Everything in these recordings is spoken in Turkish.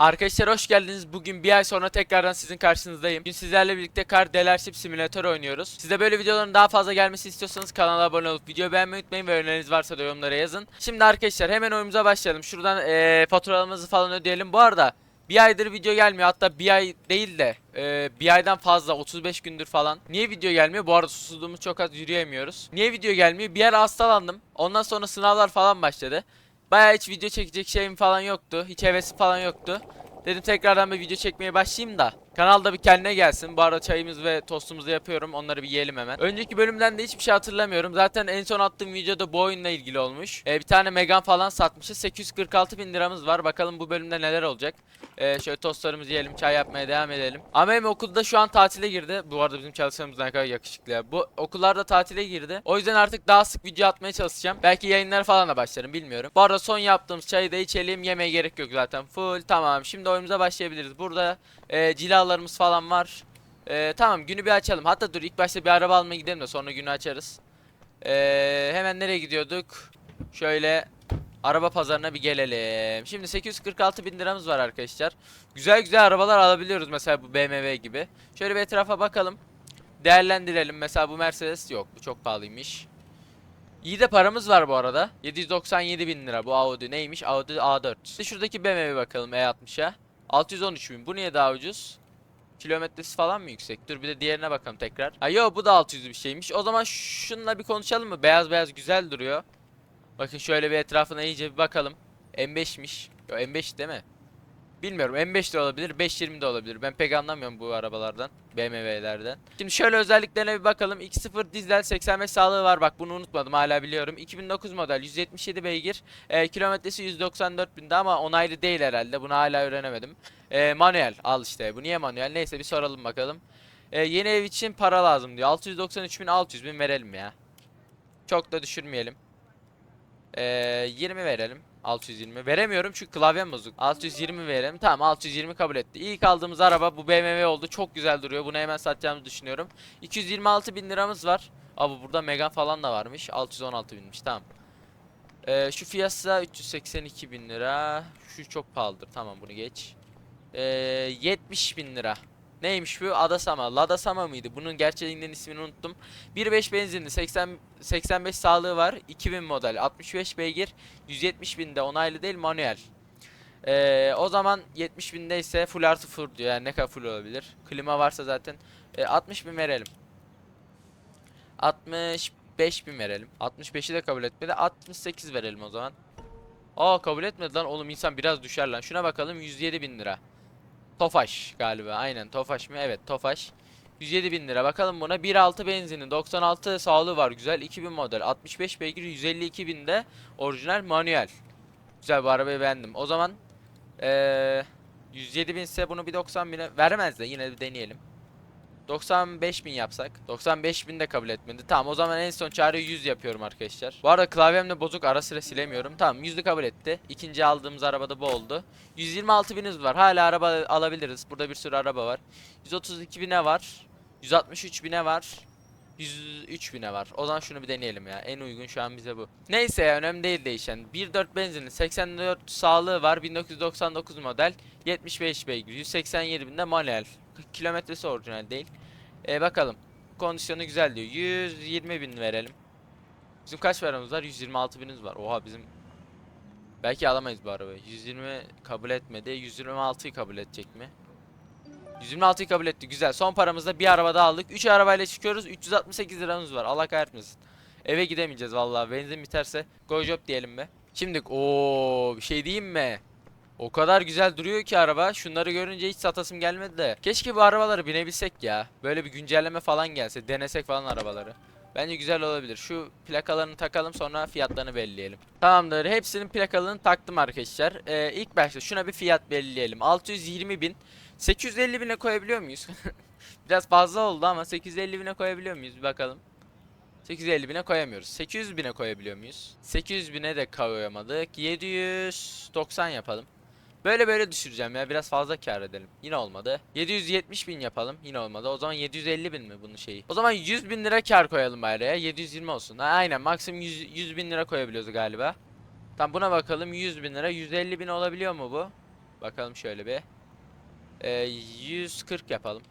Arkadaşlar hoş geldiniz. Bugün bir ay sonra tekrardan sizin karşınızdayım. Bugün sizlerle birlikte Car Dealership Simulator oynuyoruz. Size böyle videoların daha fazla gelmesi istiyorsanız kanala abone olup videoyu beğenmeyi unutmayın ve öneriniz varsa da yorumlara yazın. Şimdi arkadaşlar hemen oyunumuza başlayalım. Şuradan eee faturalarımızı falan ödeyelim. Bu arada bir aydır video gelmiyor. Hatta bir ay değil de eee, bir aydan fazla 35 gündür falan. Niye video gelmiyor? Bu arada susuzluğumuz çok az yürüyemiyoruz. Niye video gelmiyor? Bir ara hastalandım. Ondan sonra sınavlar falan başladı. Bayağı hiç video çekecek şeyim falan yoktu. Hiç hevesim falan yoktu. Dedim tekrardan bir video çekmeye başlayayım da kanalda bir kendine gelsin. Bu arada çayımız ve tostumuzu yapıyorum. Onları bir yiyelim hemen. Önceki bölümden de hiçbir şey hatırlamıyorum. Zaten en son attığım videoda bu oyunla ilgili olmuş. Ee, bir tane Megan falan satmışız. 846 bin liramız var. Bakalım bu bölümde neler olacak. Ee, şöyle tostlarımızı yiyelim. Çay yapmaya devam edelim. Ama hem okulda şu an tatile girdi. Bu arada bizim çalışanımız ne kadar yakışıklı ya. Bu okullarda tatile girdi. O yüzden artık daha sık video atmaya çalışacağım. Belki yayınlara falan da başlarım bilmiyorum. Bu arada son yaptığımız çayı da içelim. Yemeye gerek yok zaten. Full tamam. Şimdi oyunumuza başlayabiliriz. Burada e, cilalarımız falan var. E, tamam günü bir açalım. Hatta dur ilk başta bir araba almaya gidelim de sonra günü açarız. E, hemen nereye gidiyorduk? Şöyle araba pazarına bir gelelim. Şimdi 846 bin liramız var arkadaşlar. Güzel güzel arabalar alabiliyoruz mesela bu BMW gibi. Şöyle bir etrafa bakalım. Değerlendirelim. Mesela bu Mercedes yok. Bu çok pahalıymış. İyi de paramız var bu arada. 797 bin lira bu Audi neymiş? Audi A4. İşte şuradaki BMW'ye bakalım E60'a. 613 bin. Bu niye daha ucuz? Kilometresi falan mı yüksek? Dur bir de diğerine bakalım tekrar. Ha yo bu da 600 bir şeymiş. O zaman şununla bir konuşalım mı? Beyaz beyaz güzel duruyor. Bakın şöyle bir etrafına iyice bir bakalım. M5'miş. Yo M5 değil mi? Bilmiyorum M5 de olabilir 520 de olabilir. Ben pek anlamıyorum bu arabalardan. BMW'lerden. Şimdi şöyle özelliklerine bir bakalım. 2.0 dizel 85 sağlığı var. Bak bunu unutmadım hala biliyorum. 2009 model 177 beygir. E, kilometresi 194 binde ama onaylı değil herhalde. Bunu hala öğrenemedim. E, manuel al işte. Bu niye manuel? Neyse bir soralım bakalım. E, yeni ev için para lazım diyor. 693 bin 600 bin verelim ya. Çok da düşürmeyelim. E, 20 verelim. 620 veremiyorum çünkü klavyem bozuk. 620 verelim. Tamam 620 kabul etti. İlk aldığımız araba bu BMW oldu. Çok güzel duruyor. Bunu hemen satacağımızı düşünüyorum. 226 bin liramız var. Abi burada Megan falan da varmış. 616 binmiş. Tamam. Ee, şu fiyatsa 382 bin lira. Şu çok pahalıdır. Tamam bunu geç. Ee, 70 bin lira. Neymiş bu? Adasama. Ladasama mıydı? Bunun gerçeğinden ismini unuttum. 1.5 benzinli 80 85 sağlığı var. 2000 model 65 beygir. 170 binde onaylı değil manuel. Ee, o zaman 70 binde ise full artı full diyor. Yani ne kadar full olabilir? Klima varsa zaten. Ee, 60 bin verelim. 65 bin verelim. 65'i de kabul etmedi. 68 verelim o zaman. Aa kabul etmedi lan oğlum insan biraz düşer lan. Şuna bakalım 107 bin lira. Tofaş galiba aynen. Tofaş mı? Evet Tofaş. 107 bin lira. Bakalım buna. 1.6 benzinin 96 sağlığı var. Güzel. 2000 model. 65 beygir 152 binde orijinal manuel. Güzel bu arabayı beğendim. O zaman eee 107 bin ise bunu bir 90 bine vermez de. Yine bir deneyelim 95 bin yapsak 95 bin de kabul etmedi tamam o zaman en son çare 100 yapıyorum arkadaşlar Bu arada klavyemle bozuk ara sıra silemiyorum tamam 100'ü kabul etti İkinci aldığımız arabada bu oldu 126 binimiz var hala araba alabiliriz burada bir sürü araba var 132 bine var 163 bine var 103 bine var. O zaman şunu bir deneyelim ya. En uygun şu an bize bu. Neyse ya önemli değil değişen. 1.4 benzinli 84 sağlığı var. 1999 model. 75 beygir. 187 binde manuel. Kilometresi orijinal değil. E bakalım. Kondisyonu güzel diyor. 120 bin verelim. Bizim kaç paramız var? 126 binimiz var. Oha bizim Belki alamayız bu arabayı. 120 kabul etmedi. 126'yı kabul edecek mi? 126'yı kabul etti. Güzel. Son paramızda bir araba daha aldık. 3 arabayla çıkıyoruz. 368 liramız var. Allah kahretmesin. Eve gidemeyeceğiz vallahi. Benzin biterse go job diyelim be. Şimdi o bir şey diyeyim mi? O kadar güzel duruyor ki araba. Şunları görünce hiç satasım gelmedi de. Keşke bu arabaları binebilsek ya. Böyle bir güncelleme falan gelse. Denesek falan arabaları. Bence güzel olabilir. Şu plakalarını takalım sonra fiyatlarını belirleyelim. Tamamdır. Hepsinin plakalarını taktım arkadaşlar. Ee, ilk başta şuna bir fiyat belirleyelim. 620 bin. 850 bine koyabiliyor muyuz? Biraz fazla oldu ama 850 bine koyabiliyor muyuz? Bir bakalım. 850 bine koyamıyoruz. 800 bine koyabiliyor muyuz? 800 bine de koyamadık. 790 yapalım. Böyle böyle düşüreceğim ya biraz fazla kar edelim. Yine olmadı. 770 bin yapalım. Yine olmadı. O zaman 750 bin mi bunun şeyi? O zaman 100 bin lira kar koyalım bari ya. 720 olsun. Ha, aynen maksimum 100, 100 bin lira koyabiliyoruz galiba. Tamam buna bakalım 100 bin lira. 150 bin olabiliyor mu bu? Bakalım şöyle bir. Ee, 140 yapalım.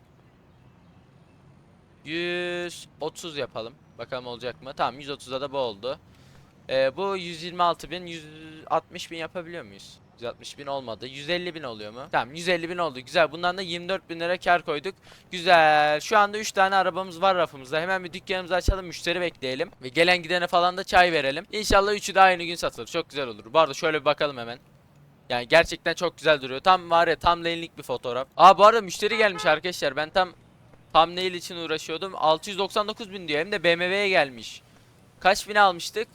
130 yapalım. Bakalım olacak mı? Tamam 130'da da bu oldu. Ee, bu 126 bin, 160 bin yapabiliyor muyuz? 160 bin olmadı. 150 bin oluyor mu? Tamam 150 bin oldu. Güzel. Bundan da 24 bin lira kar koyduk. Güzel. Şu anda 3 tane arabamız var rafımızda. Hemen bir dükkanımızı açalım. Müşteri bekleyelim. Ve gelen gidene falan da çay verelim. İnşallah üçü de aynı gün satılır. Çok güzel olur. Bu arada şöyle bir bakalım hemen. Yani gerçekten çok güzel duruyor. Tam var ya tam lane'lik bir fotoğraf. Aa bu arada müşteri gelmiş arkadaşlar. Ben tam thumbnail için uğraşıyordum. 699 bin diyor. Hem de BMW'ye gelmiş. Kaç bin almıştık?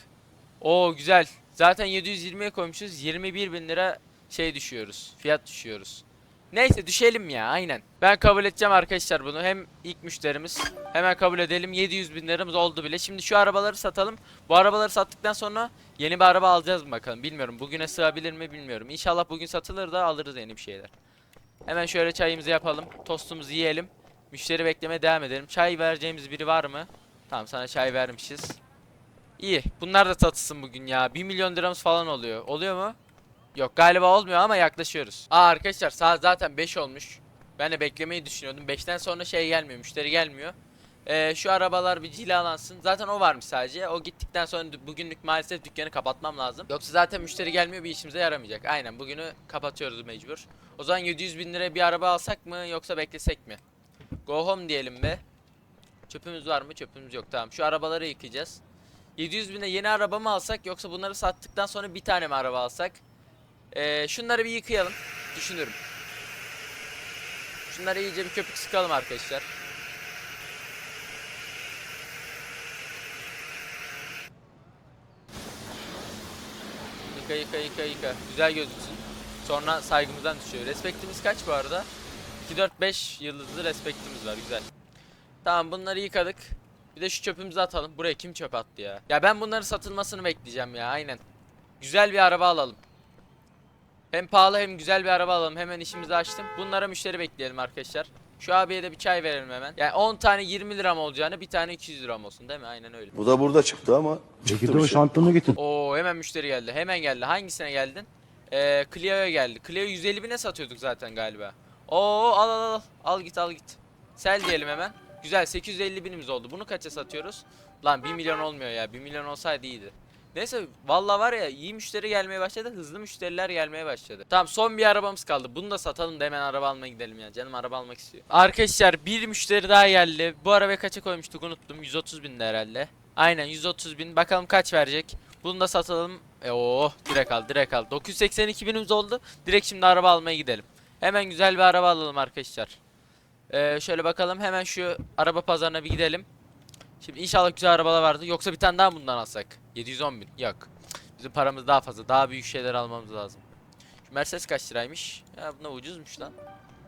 Oo güzel. Zaten 720'ye koymuşuz. 21 bin lira şey düşüyoruz. Fiyat düşüyoruz. Neyse düşelim ya aynen. Ben kabul edeceğim arkadaşlar bunu. Hem ilk müşterimiz. Hemen kabul edelim. 700 bin liramız oldu bile. Şimdi şu arabaları satalım. Bu arabaları sattıktan sonra yeni bir araba alacağız mı bakalım. Bilmiyorum. Bugüne sığabilir mi bilmiyorum. İnşallah bugün satılır da alırız yeni bir şeyler. Hemen şöyle çayımızı yapalım. Tostumuzu yiyelim. Müşteri beklemeye devam edelim. Çay vereceğimiz biri var mı? Tamam sana çay vermişiz. İyi. Bunlar da satılsın bugün ya. 1 milyon liramız falan oluyor. Oluyor mu? Yok galiba olmuyor ama yaklaşıyoruz. Aa arkadaşlar saat zaten 5 olmuş. Ben de beklemeyi düşünüyordum. 5'ten sonra şey gelmiyor. Müşteri gelmiyor. Ee, şu arabalar bir cilalansın. Zaten o varmış sadece. O gittikten sonra bugünlük maalesef dükkanı kapatmam lazım. Yoksa zaten müşteri gelmiyor bir işimize yaramayacak. Aynen bugünü kapatıyoruz mecbur. O zaman 700 bin liraya bir araba alsak mı yoksa beklesek mi? Go home diyelim be. Çöpümüz var mı? Çöpümüz yok. Tamam şu arabaları yıkayacağız. 700 bine yeni araba mı alsak yoksa bunları sattıktan sonra bir tane mi araba alsak? Ee, şunları bir yıkayalım. Düşünürüm. Şunları iyice bir köpük sıkalım arkadaşlar. Yıka yıka yıka yıka. Güzel gözüksün. Sonra saygımızdan düşüyor. Respektimiz kaç bu arada? 2 4 5 yıldızlı respektimiz var. Güzel. Tamam bunları yıkadık. Bir de şu çöpümüzü atalım. Buraya kim çöp attı ya? Ya ben bunların satılmasını bekleyeceğim ya. Aynen. Güzel bir araba alalım. Hem pahalı hem güzel bir araba alalım. Hemen işimizi açtım. Bunlara müşteri bekleyelim arkadaşlar. Şu abiye de bir çay verelim hemen. Yani 10 tane 20 lira mı olacağını bir tane 200 lira mı olsun değil mi? Aynen öyle. Bu da burada çıktı ama çıktı Peki de bir o şey. şampiyonu getir. Oo hemen müşteri geldi. Hemen geldi. Hangisine geldin? Ee, Clio'ya geldi. Clio'yu 150 bine satıyorduk zaten galiba. Oo al al al. Al git al git. Sel diyelim hemen. Güzel 850 binimiz oldu. Bunu kaça satıyoruz? Lan 1 milyon olmuyor ya. 1 milyon olsaydı iyiydi. Neyse valla var ya iyi müşteri gelmeye başladı. Hızlı müşteriler gelmeye başladı. Tamam son bir arabamız kaldı. Bunu da satalım da hemen araba almaya gidelim ya. Canım araba almak istiyor. Arkadaşlar bir müşteri daha geldi. Bu arabayı kaça koymuştuk unuttum. 130 binde herhalde. Aynen 130 bin. Bakalım kaç verecek. Bunu da satalım. E, oh direkt al direkt al. 982 binimiz oldu. Direkt şimdi araba almaya gidelim. Hemen güzel bir araba alalım arkadaşlar. Ee, şöyle bakalım hemen şu araba pazarına bir gidelim. Şimdi inşallah güzel arabalar vardı. Yoksa bir tane daha bundan alsak. 710 bin. Yok. Bizim paramız daha fazla. Daha büyük şeyler almamız lazım. Şu Mercedes kaç liraymış? Ya buna ucuzmuş lan.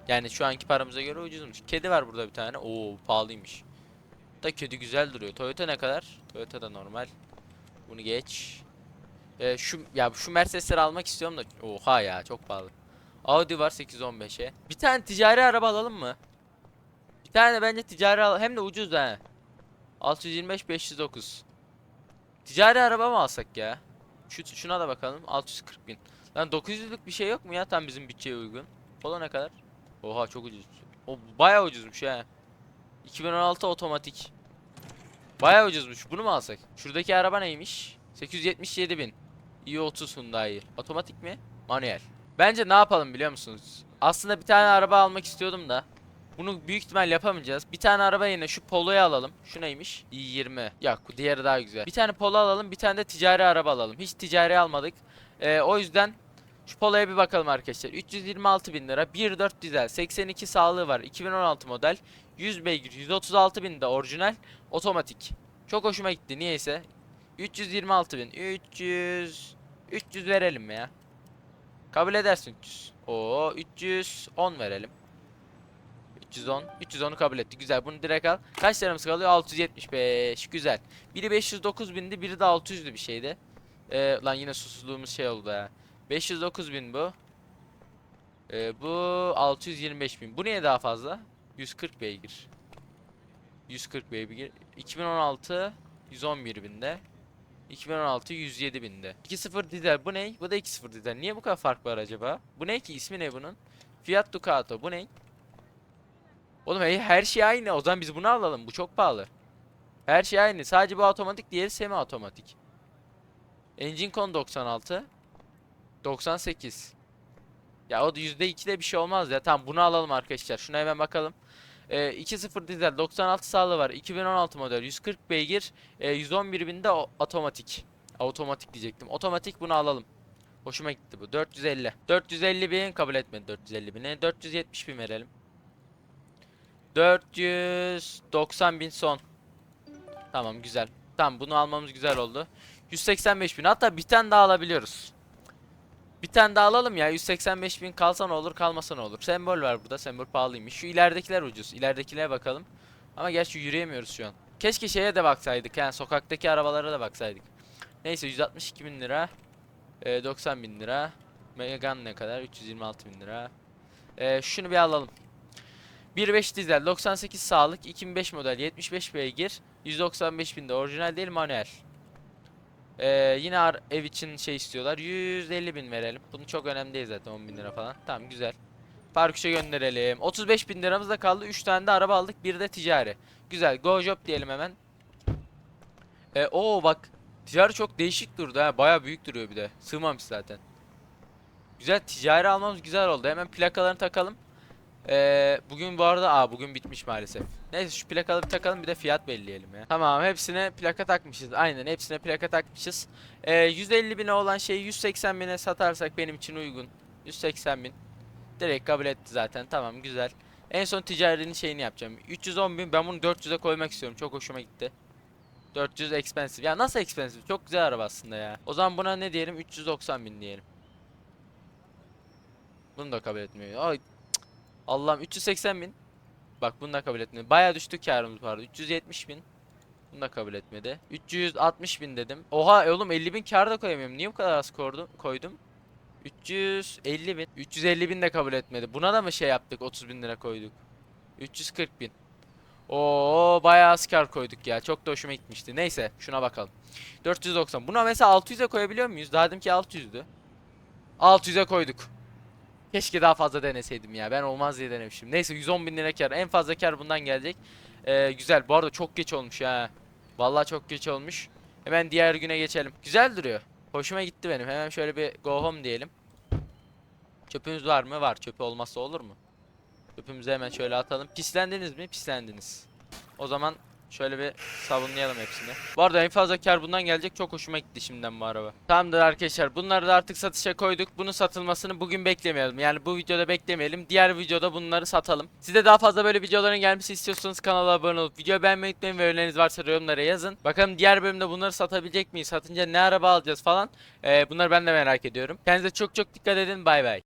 Yani şu anki paramıza göre ucuzmuş. Kedi var burada bir tane. Oo pahalıymış. Da kedi güzel duruyor. Toyota ne kadar? Toyota da normal. Bunu geç. Ee, şu ya şu Mercedesleri almak istiyorum da oha ya çok pahalı. Audi var 815'e. Bir tane ticari araba alalım mı? Tane bence ticari al hem de ucuz ha. 625 509. Ticari araba mı alsak ya? Şu şuna da bakalım. 640 bin. Lan 900'lük bir şey yok mu ya tam bizim bütçeye uygun? Polo ne kadar? Oha çok ucuz. O bayağı ucuzmuş ha. 2016 otomatik. Bayağı ucuzmuş. Bunu mu alsak? Şuradaki araba neymiş? 877 bin. i30 Hyundai. Otomatik mi? Manuel. Bence ne yapalım biliyor musunuz? Aslında bir tane araba almak istiyordum da. Bunu büyük ihtimal yapamayacağız. Bir tane araba yerine şu Polo'yu alalım. Şu neymiş? i20. Yok diğeri daha güzel. Bir tane Polo alalım. Bir tane de ticari araba alalım. Hiç ticari almadık. Ee, o yüzden şu Polo'ya bir bakalım arkadaşlar. 326 bin lira. 1.4 dizel. 82 sağlığı var. 2016 model. 100 beygir. 136 bin de orijinal. Otomatik. Çok hoşuma gitti niyeyse. 326 bin. 300. 300 verelim ya. Kabul edersin 300. Oo 310 verelim. 310. 310'u kabul etti. Güzel. Bunu direkt al. Kaç liramız kalıyor? 675. Güzel. Biri 509 bindi. Biri de 600'lü bir şeydi. Ee, lan yine susuzluğumuz şey oldu ya. 509 bin bu. Ee, bu 625 bin. Bu niye daha fazla? 140 beygir. 140 beygir. 2016 111 binde. 2016 107 binde. 2.0 dizel bu ne? Bu da 2.0 dizel. Niye bu kadar fark var acaba? Bu ne ki? İsmi ne bunun? Fiat Ducato. Bu ne? Oğlum hey, her şey aynı. O zaman biz bunu alalım. Bu çok pahalı. Her şey aynı. Sadece bu otomatik, diğeri semi otomatik. Engine Con 96. 98. Ya o da %2'de bir şey olmaz ya. Tamam bunu alalım arkadaşlar. Şuna hemen bakalım. Ee, 2.0 dizel 96 sağlığı var. 2016 model 140 beygir. E, 111 binde otomatik. Otomatik diyecektim. Otomatik bunu alalım. Hoşuma gitti bu. 450. 450 bin kabul etmedi 450 bini. 470 bin verelim. 490 bin son. Tamam güzel. Tamam bunu almamız güzel oldu. 185 bin. Hatta bir tane daha alabiliyoruz. Bir tane daha alalım ya. 185 bin kalsa ne olur kalmasa ne olur. Sembol var burada. Sembol pahalıymış. Şu ileridekiler ucuz. İleridekilere bakalım. Ama gerçi yürüyemiyoruz şu an. Keşke şeye de baksaydık. Yani sokaktaki arabalara da baksaydık. Neyse 162 bin lira. Ee, 90 bin lira. Megane ne kadar? 326 bin lira. Ee, şunu bir alalım. 1.5 dizel 98 sağlık 2005 model 75 beygir 195 binde orijinal değil manuel. Ee, yine ev için şey istiyorlar 150 bin verelim. Bunu çok önemli değil zaten 10 bin lira falan. Tamam güzel. Park işe gönderelim. 35 bin liramız da kaldı. 3 tane de araba aldık. Bir de ticari. Güzel. Go job diyelim hemen. Ee, oo bak. Ticari çok değişik durdu ha. Baya büyük duruyor bir de. Sığmamış zaten. Güzel. Ticari almamız güzel oldu. Hemen plakalarını takalım. Ee, bugün bu arada aa bugün bitmiş maalesef. Neyse şu plakaları bir takalım bir de fiyat belirleyelim ya. Tamam hepsine plaka takmışız. Aynen hepsine plaka takmışız. Ee, 150 bine olan şeyi 180 bine satarsak benim için uygun. 180 bin. Direkt kabul etti zaten. Tamam güzel. En son ticarinin şeyini yapacağım. 310 bin ben bunu 400'e koymak istiyorum. Çok hoşuma gitti. 400 expensive. Ya nasıl expensive? Çok güzel araba aslında ya. O zaman buna ne diyelim? 390 bin diyelim. Bunu da kabul etmiyor. Ay. Allah'ım 380 bin. Bak bunu da kabul etmedi. Baya düştü karımız vardı. 370 bin. Bunu da kabul etmedi. 360 bin dedim. Oha e oğlum 50 bin kar da koyamıyorum. Niye bu kadar az koydum? koydum? 350 bin. 350 bin de kabul etmedi. Buna da mı şey yaptık? 30 bin lira koyduk. 340 bin. Oo bayağı az kar koyduk ya. Çok da hoşuma gitmişti. Neyse şuna bakalım. 490. Buna mesela 600'e koyabiliyor muyuz? Daha dedim ki 600'dü. 600'e koyduk. Keşke daha fazla deneseydim ya. Ben olmaz diye denemişim. Neyse 110 bin lira kar. En fazla kar bundan gelecek. Ee, güzel. Bu arada çok geç olmuş ha. Vallahi çok geç olmuş. Hemen diğer güne geçelim. Güzel duruyor. Hoşuma gitti benim. Hemen şöyle bir go home diyelim. Çöpümüz var mı? Var. Çöpü olmazsa olur mu? Çöpümüzü hemen şöyle atalım. Pislendiniz mi? Pislendiniz. O zaman şöyle bir sabunlayalım hepsini. Bu arada en fazla kar bundan gelecek. Çok hoşuma gitti şimdiden bu araba. Tamamdır arkadaşlar. Bunları da artık satışa koyduk. Bunun satılmasını bugün beklemeyelim. Yani bu videoda beklemeyelim. Diğer videoda bunları satalım. Size daha fazla böyle videoların gelmesi istiyorsanız kanala abone olup video beğenmeyi unutmayın ve önerileriniz varsa yorumlara yazın. Bakalım diğer bölümde bunları satabilecek miyiz? Satınca ne araba alacağız falan. Ee, bunları ben de merak ediyorum. Kendinize çok çok dikkat edin. Bay bay.